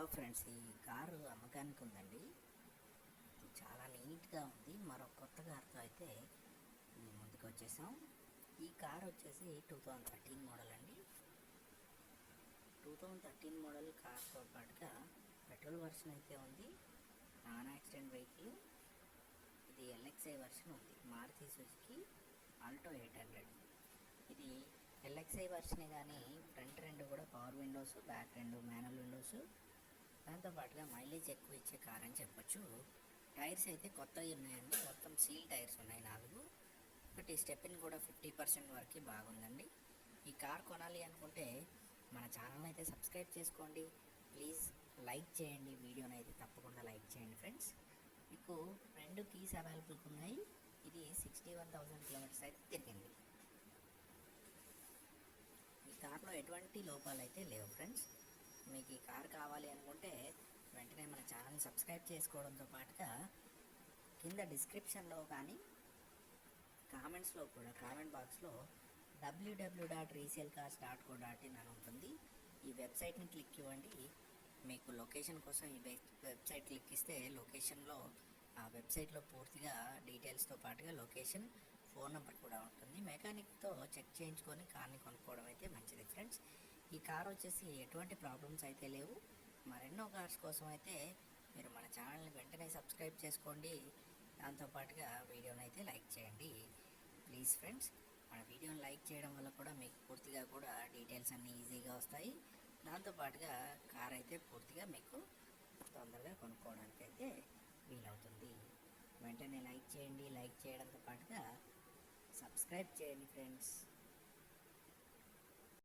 Hello friends ఈ car అమ్మకానికి ఉందండి. చాలా నీట్గా ఉంది. మరో కొత్త కారుతో అయితే మేము ముందుకు వచ్చేసాం. ఈ కార్ వచ్చేసి టూ థౌజండ్ థర్టీన్ మోడల్ అండి. టూ థౌజండ్ థర్టీన్ మోడల్ కార్తో పాటుగా పెట్రోల్ వర్షన్ అయితే ఉంది. Non accident vehicle. ఇది ఎల్ఎక్స్ఐ వర్షన్ ఉంది. Maruti Suzuki Alto eight hundred. ఇది ఎల్ఎక్స్ఐ వర్షన్ కానీ ఫ్రంట్ రెండు కూడా పవర్ విండోస్ బ్యాక్ రెండు మాన్యువల్ విండోస్. దాంతోపాటుగా మైలేజ్ ఎక్కువ ఇచ్చే కార్ అని చెప్పొచ్చు. టైర్స్ అయితే కొత్తవి ఉన్నాయండి. మొత్తం సీల్ టైర్స్ ఉన్నాయి నాలుగు. ఒకటి స్టెప్ని కూడా ఫిఫ్టీ పర్సెంట్ వరకు బాగుందండి. ఈ కార్ కొనాలి అనుకుంటే మన ఛానల్ అయితే సబ్స్క్రైబ్ చేసుకోండి. ప్లీజ్ లైక్ చేయండి. వీడియోని అయితే తప్పకుండా లైక్ చేయండి ఫ్రెండ్స్. మీకు రెండు కీస్ అవైలబుల్గా ఉన్నాయి. ఇది సిక్స్టీ వన్ థౌసండ్ కిలోమీటర్స్ అయితే తిరిగింది. ఈ కార్లో ఎటువంటి లోపాలు అయితే లేవు ఫ్రెండ్స్. మీకు ఈ కార్ కావాలి అనుకుంటే వెంటనే మన ఛానల్ని సబ్స్క్రైబ్ చేసుకోవడంతో పాటుగా కింద డిస్క్రిప్షన్లో కానీ కామెంట్స్లో కూడా కామెంట్ బాక్స్లో WWW dot resale cars dot co dot in అని ఉంటుంది. ఈ వెబ్సైట్ని క్లిక్ ఇవ్వండి. మీకు లొకేషన్ కోసం ఈ వెబ్- వెబ్సైట్ క్లిక్ ఇస్తే లొకేషన్లో ఆ వెబ్సైట్లో పూర్తిగా డీటెయిల్స్తో పాటుగా లొకేషన్ ఫోన్ నెంబర్ కూడా ఉంటుంది. మెకానిక్తో చెక్ చేయించుకొని కార్ని కొనుక్కోవడం అయితే మంచిది ఫ్రెండ్స్. ఈ కార్ వచ్చేసి ఎటువంటి ప్రాబ్లమ్స్ అయితే లేవు. మరెన్నో కార్స్ కోసం అయితే మీరు మన ఛానల్ని వెంటనే సబ్స్క్రైబ్ చేసుకోండి. దాంతోపాటుగా వీడియోని అయితే లైక్ చేయండి. ప్లీజ్ ఫ్రెండ్స్ మన వీడియోని లైక్ చేయడం వల్ల కూడా మీకు పూర్తిగా కూడా డీటెయిల్స్ అన్నీ ఈజీగా వస్తాయి. దాంతోపాటుగా కార్ అయితే పూర్తిగా మీకు తొందరగా కొనుక్కోవడానికి అయితే వీలవుతుంది. వెంటనే లైక్ చేయండి. లైక్ చేయడంతో పాటుగా సబ్స్క్రైబ్ చేయండి ఫ్రెండ్స్